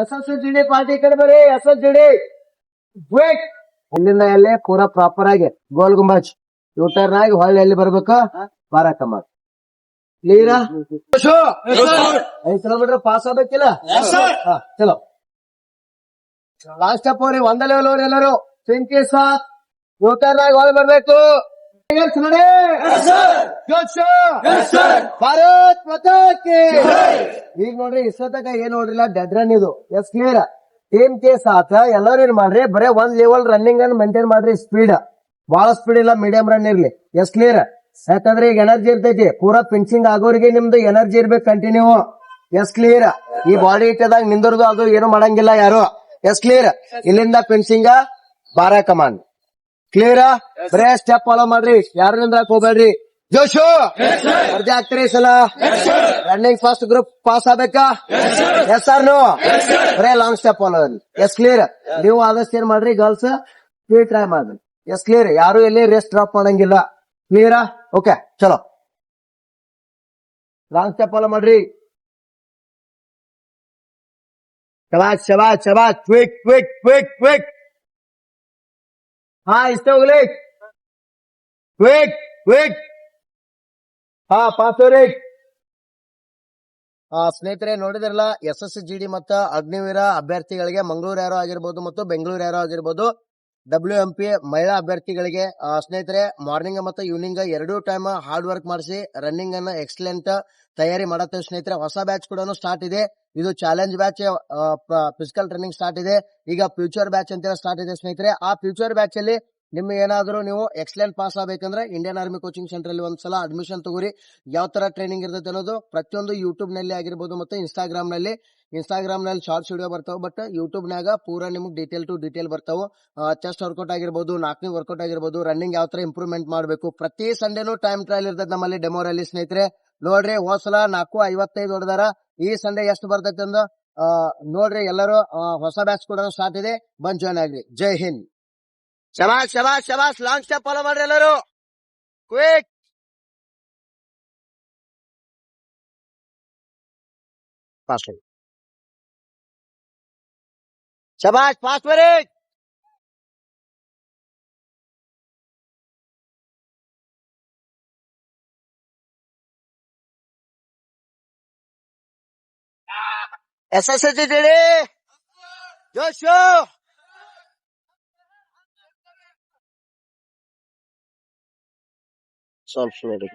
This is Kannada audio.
ಎಸ್ ಎಸ್ ಡಿ ಪಾರ್ಟಿ ಕಡೆ ಬರ್ರಿ ಎಸ್ ಎಸ್ ಡಿ. ವೇಟ್ ಇಲ್ಲಿಂದ ಎಲ್ಲಿ? ಪೂರಾ ಪ್ರಾಪರ್ ಆಗಿ. ಗೋಲ್ ಗುಂಬಾಜ್. ಯೂಟರ್ನ್ ಆಗಿ ಹೊಳ್ಳಿ ಎಲ್ಲಿ ಬರ್ಬೇಕು? ಬಾರಾಕಮ್ಮ. ಕ್ಲಿಯರಾ ಐದು ಕಿಲೋಮೀಟರ್ ಪಾಸ್ ಆಗ್ಬೇಕಿಲ್ಲ? ಚಲೋ. ಲಾಸ್ಟ್ ಅಪ್ ಅವ್ರಿ ಒಂದ ಲೆವೆಲ್ ಅವ್ರಿ ಎಲ್ಲರೂ. ಸಿಂಕಿ ಸಾತ್ ಯೂಟರ್ನ್ ಆಗಿ ಹೊಳ್ಳಿ ಬರ್ಬೇಕು. ಭಾರತ್ ಮತಕ್ಕೆ! ಈಗ ನೋಡ್ರಿ ಇಷ್ಟೊತ್ತಕ ಏನ್ ನೋಡ್ರಿಲ್ಲ ಡೆಡ್ ರನ್ ಇದು. ಎಸ್ ಕ್ಲಿಯರ್ ಟೀಮ್ ಕೇಸ್ ಆತ ಎಲ್ಲರೂ ಏನ್ ಮಾಡ್ರಿ ಬರೇ ಒಂದ್ ಲೆವೆಲ್ ರನ್ನಿಂಗ್ ಅನ್ನು ಮೇಂಟೈನ್ ಮಾಡ್ರಿ ಸ್ಪೀಡ್ ಬಹಳ ಸ್ಪೀಡ್ ಇಲ್ಲ ಮೀಡಿಯಂ ರನ್ ಇರ್ಲಿ. ಎಸ್ ಕ್ಲಿಯರ್ ಯಾಕಂದ್ರೆ ಈಗ ಎನರ್ಜಿ ಇರ್ತೈತಿ ಪೂರಾ ಫಿನಿಶಿಂಗ್ ಆಗೋರಿಗೆ ನಿಮ್ದು ಎನರ್ಜಿ ಇರ್ಬೇಕು ಕಂಟಿನ್ಯೂ ಎಸ್ ಕ್ಲಿಯರ್ ಈ ಬಾಡಿ ಇಟ್ಟದಾಗ ನಿಂದರ್ದು ಅದು ಏನು ಮಾಡಂಗಿಲ್ಲ ಯಾರು. ಎಸ್ ಕ್ಲಿಯರ್ ಇಲ್ಲಿಂದ ಫಿನಿಶಿಂಗ್ ಬಾರಾ ಕಮಾಂಡ್ ಕ್ಲಿಯರ್ ಬರೇ ಸ್ಟೆಪ್ ಫಾಲೋ ಮಾಡ್ರಿ. ಯಾರು ನಿಂದ್ರಾಕ್ ಹೋಗ್ಬೇಡ್ರಿ? ಜೋಶು! ಅರ್ಜಿ ಈ ಸಲ? ರನ್ನಿಂಗ್ ಫಸ್ಟ್ ಗ್ರೂಪ್ ಪಾಸ್ ಆಗ್ಬೇಕಾ? ಎಸ್ ಆರ್ ನೋ ಬರೇ long step follow yes clear ನೀವು ಆದಷ್ಟು ಏನ್ ಮಾಡ್ರಿ ಗರ್ಲ್ಸ್ ಸ್ಪೀಡ್ ಟ್ರೈ ಮಾಡ್ರಿ. ಎಸ್ ಕ್ಲಿಯರ್ ಯಾರು ಎಲ್ಲಿ ರೆಸ್ಟ್ ಡ್ರಾಪ್ ಮಾಡಂಗಿಲ್ಲ. ಕ್ಲಿಯರಾ ಓಕೆ ಚಲೋ. ಲಾಂಗ್ ಸ್ಟೆಪ್ ಫಾಲೋ ಮಾಡ್ರಿ. ಶಬಾಷ್ ಶಬಾಷ್ ಶಬಾಷ್. ಕ್ವಿಕ್ ಕ್ವಿಕ್ ಕ್ವಿಕ್ ಕ್ವಿಕ್ ಹಾ, ಇಷ್ಟ ಹೋಗ್ಲಿ. ಕ್ವಿಕ್ ಕ್ವಿಕ್ ಹಾ ಪಾಸ್ ಆ, ಸ್ನೇಹಿತರೆ, ನೋಡಿದ್ರಲ್ಲ, ಎಸ್ ಎಸ್ ಜಿ ಡಿ ಮತ್ತು ಅಗ್ನಿವೀರ ಅಭ್ಯರ್ಥಿಗಳಿಗೆ ಮಂಗಳೂರು ಯಾರೋ ಆಗಿರ್ಬೋದು ಮತ್ತು ಬೆಂಗಳೂರು ಯಾರೋ ಆಗಿರ್ಬೋದು. ಡಬ್ಲ್ಯೂ ಎಂ ಪಿ ಮಹಿಳಾ ಅಭ್ಯರ್ಥಿಗಳಿಗೆ ಸ್ನೇಹಿತರೆ ಮಾರ್ನಿಂಗ್ ಮತ್ತು ಈವ್ನಿಂಗ್ ಎರಡೂ ಟೈಮ್ ಹಾರ್ಡ್ ವರ್ಕ್ ಮಾಡಿಸಿ ರನ್ನಿಂಗ್ ಅನ್ನ ಎಕ್ಸಲೆಂಟ್ ತಯಾರಿ ಮಾಡತ್ತೇವೆ ಸ್ನೇಹಿತರೆ. ಹೊಸ ಬ್ಯಾಚ್ ಕೂಡ ಸ್ಟಾರ್ಟ್ ಇದೆ. ಇದು challenge batch physical training start ಇದೆ. ಈಗ ಫ್ಯೂಚರ್ ಬ್ಯಾಚ್ ಅಂತ ಸ್ಟಾರ್ಟ್ ಇದೆ ಸ್ನೇಹಿತರೆ. ಆ ಫ್ಯೂಚರ್ ಬ್ಯಾಚ್ ಅಲ್ಲಿ ನಿಮ್ಗೆ ಏನಾದರೂ ನೀವು ಎಕ್ಸಲೆಂಟ್ ಪಾಸ್ ಆಗಬೇಕಂದ್ರೆ ಇಂಡಿಯನ್ ಆರ್ಮಿ ಕೋಚಿಂಗ್ ಸೆಂಟರ್ ಅಲ್ಲಿ ಒಂದ್ಸಲ ಅಡ್ಮಿಷನ್ ತಗೋರಿ. ಯಾವ ತರ ಟ್ರೈನಿಂಗ್ ಇರ್ತದೆ ಅನ್ನೋದು ಪ್ರತಿಯೊಂದು ಯೂಟ್ಯೂಬ್ನಲ್ಲಿ ಆಗಿರ್ಬೋದು ಮತ್ತೆ ಇನ್ಸ್ಟಾಗ್ರಾಮ್ನಲ್ಲಿ. ಇನ್ಸ್ಟಾಗ್ರಾಮ್ನಲ್ಲಿ ಶಾರ್ಟ್ಸ್ ವಿಡಿಯೋ ಬರ್ತಾವ ಬಟ್ ಯೂಟ್ಯೂಬ್ ನಾಗ ಪೂರಾ ನಿಮ್ಗೆ ಡೀಟೇಲ್ ಟು ಡೀಟೇಲ್ ಬರ್ತಾವ. ಚೆಸ್ಟ್ ವರ್ಕೌಟ್ ಆಗಿರ್ಬೋದು ನಾಲ್ಕನೇ ವರ್ಕೌಟ್ ಆಗಿರ್ಬೋದು ರನ್ನಿಂಗ್ ಯಾವ ತರ ಇಂಪ್ರೂವ್ಮೆಂಟ್ ಮಾಡಬೇಕು. ಪ್ರತಿ ಸಂಡೇನು ಟೈಮ್ ಟ್ರಯಲ್ ಇರ್ತದೆ ನಮ್ಮಲ್ಲಿ ಡೆಮೋ ರಲ್ಲಿ ಸ್ನೇಹಿತರೆ. ನೋಡ್ರಿ ಹೋಸಲ ಸಲ ನಾಲ್ಕು ಐವತ್ತೈದು ಹೊಡೆದಾರ. ಈ ಸಂಡೇ ಎಷ್ಟು ಬರ್ತೈತೆ ಅಂದ? ನೋಡ್ರಿ ಎಲ್ಲರೂ ಹೊಸ ಬ್ಯಾಚ್ ಕೂಡ ಸ್ಟಾರ್ಟ್ ಇದೆ. ಬಂದ್ ಜಾಯ್ನ್ ಆಗ್ರಿ. ಜೈ ಹಿಂದ್. ಶಬಾಷ್ ಶಬಾಷ್ ಶಬಾಷ್ ಲಾಂಗ್ ಸ್ಟೆಪ್ ಫಾಲೋ ಮಾಡ್ರಿ ಎಲ್ಲರೂ ಕ್ವಿಕ್ ಫಾಸ್ಟ್ ಶಬಾಷ್ ಫಾಸ್ಟ್ ಬರೀ ಎಸ್ ಎಸ್ ಎಸ್ ಡಿ Samsun'a da.